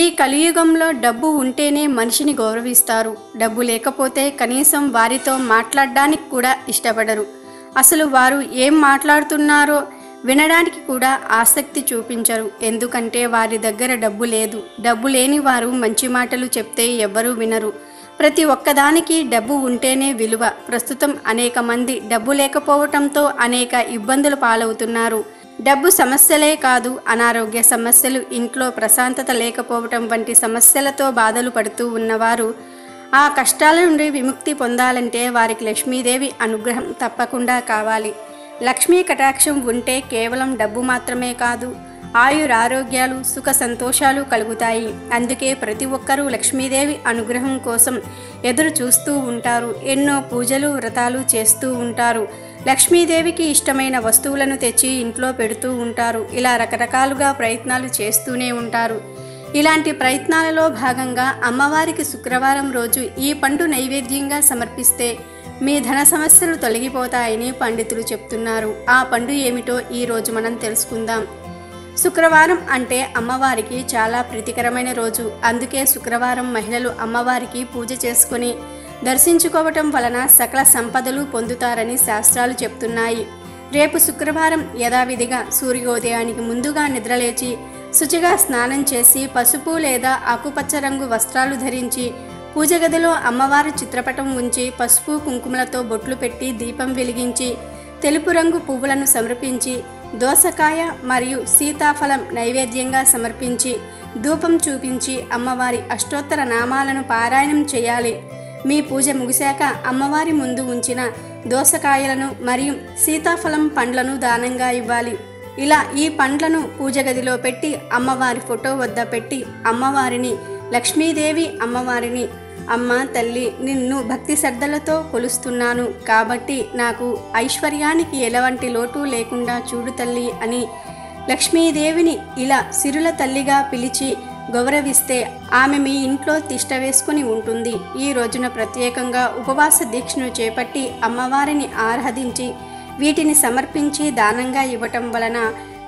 ఈ కలియుగంలో డబ్బు ఉంటేనే మనిషిని గౌరవిస్తారు. డబ్బు లేకపోతే కనీసం వారితో మాట్లాడడానికి కూడా ఇష్టపడరు. అసలు వారు ఏం మాట్లాడుతున్నారో వినడానికి కూడా ఆసక్తి చూపించరు. ఎందుకంటే వారి దగ్గర డబ్బు లేదు. డబ్బు లేని వారు మంచి మాటలు చెప్తే ఎవ్వరూ వినరు. ప్రతి ఒక్కదానికి డబ్బు ఉంటేనే విలువ. ప్రస్తుతం అనేక మంది డబ్బు లేకపోవటంతో అనేక ఇబ్బందులు పాలవుతున్నారు. డబ్బు సమస్యలే కాదు అనారోగ్య సమస్యలు ఇంట్లో ప్రశాంతత లేకపోవటం వంటి సమస్యలతో బాధలు పడుతూ ఉన్నవారు ఆ కష్టాల నుండి విముక్తి పొందాలంటే వారికి లక్ష్మీదేవి అనుగ్రహం తప్పకుండా కావాలి. లక్ష్మీ కటాక్షం ఉంటే కేవలం డబ్బు మాత్రమే కాదు ఆయురారోగ్యాలు సుఖ సంతోషాలు కలుగుతాయి. అందుకే ప్రతి ఒక్కరూ లక్ష్మీదేవి అనుగ్రహం కోసం ఎదురు చూస్తూ ఉంటారు. ఎన్నో పూజలు వ్రతాలు చేస్తూ ఉంటారు. లక్ష్మీదేవికి ఇష్టమైన వస్తువులను తెచ్చి ఇంట్లో పెడుతూ ఉంటారు. ఇలా రకరకాలుగా ప్రయత్నాలు చేస్తూనే ఉంటారు. ఇలాంటి ప్రయత్నాలలో భాగంగా అమ్మవారికి శుక్రవారం రోజు ఈ పండు నైవేద్యంగా సమర్పిస్తే మీ ధన సమస్యలు తొలగిపోతాయని పండితులు చెప్తున్నారు. ఆ పండు ఏమిటో ఈ రోజు మనం తెలుసుకుందాం. శుక్రవారం అంటే అమ్మవారికి చాలా ప్రీతికరమైన రోజు. అందుకే శుక్రవారం మహిళలు అమ్మవారికి పూజ చేసుకుని దర్శించుకోవటం వలన సకల సంపదలు పొందుతారని శాస్త్రాలు చెప్తున్నాయి. రేపు శుక్రవారం యథావిధిగా సూర్యోదయానికి ముందుగా నిద్రలేచి శుచిగా స్నానం చేసి పసుపు లేదా ఆకుపచ్చ రంగు వస్త్రాలు ధరించి పూజ గదిలో అమ్మవారి చిత్రపటం ఉంచి పసుపు కుంకుమలతో బొట్లు పెట్టి దీపం వెలిగించి తెలుపు రంగు పువ్వులను సమర్పించి దోసకాయ మరియు సీతాఫలం నైవేద్యంగా సమర్పించి ధూపం చూపించి అమ్మవారి అష్టోత్తర నామాలను పారాయణం చేయాలి. మీ పూజ ముగిశాక అమ్మవారి ముందు ఉంచిన దోసకాయలను మరియు సీతాఫలం పండ్లను దానంగా ఇవ్వాలి. ఇలా ఈ పండ్లను పూజ గదిలో పెట్టి అమ్మవారి ఫోటో వద్ద పెట్టి అమ్మవారిని లక్ష్మీదేవి అమ్మవారిని అమ్మ తల్లి నిన్ను భక్తి శ్రద్ధలతో కొలుస్తున్నాను. కాబట్టి నాకు ఐశ్వర్యానికి ఎలాంటి లోటు లేకుండా చూడు తల్లి అని లక్ష్మీదేవిని ఇలా సిరుల తల్లిగా పిలిచి గౌరవిస్తే ఆమె మీ ఇంట్లో తిష్టవేసుకుని ఉంటుంది. ఈ రోజున ప్రత్యేకంగా ఉపవాస దీక్షను చేపట్టి అమ్మవారిని ఆరాధించి వీటిని సమర్పించి దానంగా ఇవ్వటం వలన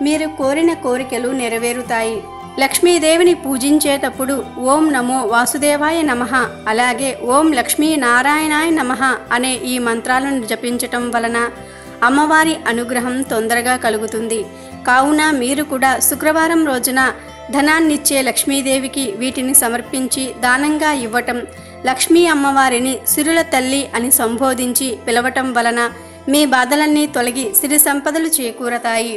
మీరు కోరిన కోరికలు నెరవేరుతాయి. లక్ష్మీదేవిని పూజించేటప్పుడు ఓం నమో వాసుదేవాయ నమః. అలాగే ఓం లక్ష్మీ నారాయణాయ నమః అనే ఈ మంత్రాలను జపించటం వలన అమ్మవారి అనుగ్రహం తొందరగా కలుగుతుంది. కావున మీరు కూడా శుక్రవారం రోజున ధనాన్నిచ్చే లక్ష్మీదేవికి వీటిని సమర్పించి దానంగా ఇవ్వటం లక్ష్మీ అమ్మవారిని సిరుల తల్లి అని సంబోధించి పిలవటం వలన మీ బాధలన్నీ తొలగి సిరి సంపదలు చేకూరతాయి.